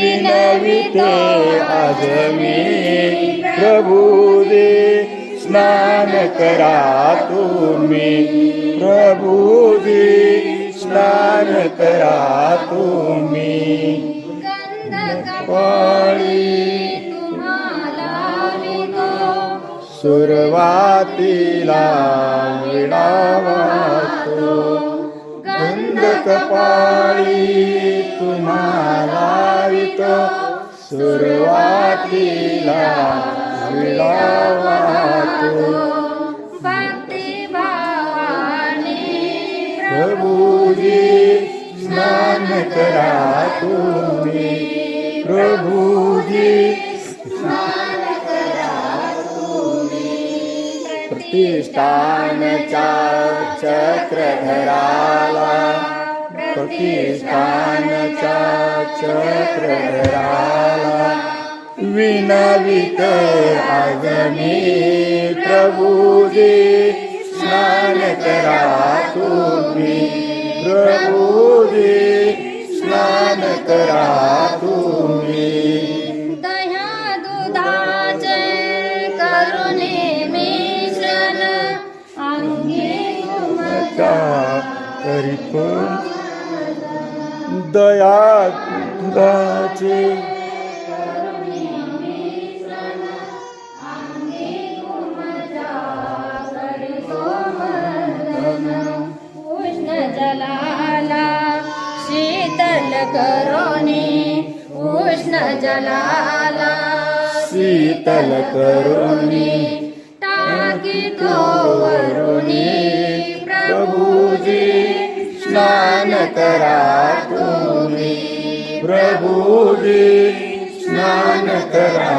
विनविते आज मी प्रभूजी स्नान करा तुम्ही. प्रभूजी स्नान करा तुम्ही. पाळी सुरवातीला विडावातो गंध कपाळी तुम्हाला वितो सुरुवातीला भावाने प्रभुजी स्नान करा तुम्ही प्रभुजी स्नान करा धराला प्रतिष्ठानच्या चक्रधराला विनवित आज मी। प्रभूजी स्नान करा तुम्ही प्रभूजी स्नान करा तुम्ही दह्या दया जलाला शीतल करुणे उष्ण जलाला शीतल तो वरुणी प्रभूजी स्नान करा। प्रभूजी स्नान करा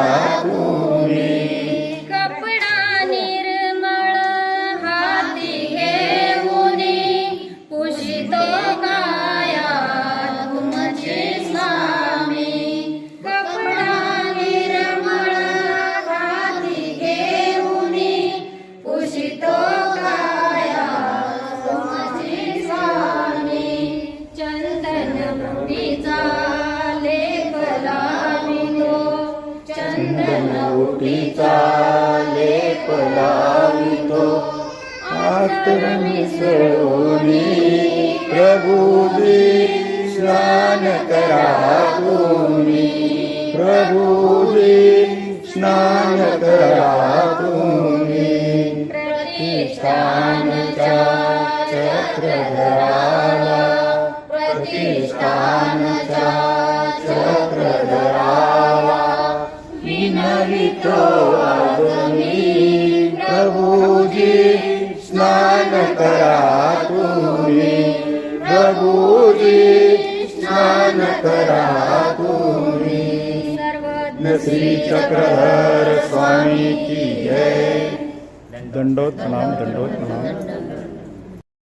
चंदनोटीचा लेप लावितो. आतरणी सोनी प्रभुदी स्नान करा तुम्ही. प्रभुदी स्नान करा तुम्ही. प्रतिष्ठानचा चक्रधराला प्रतिष्ठानचा विनवितो आज प्रभु जी स्नान करा तूने प्रभु जी स्नान करा तुम्ही सर्वज्ञ श्री चक्रधर स्वामी की जय। दंडोत प्रणाम दंडोत प्रणाम।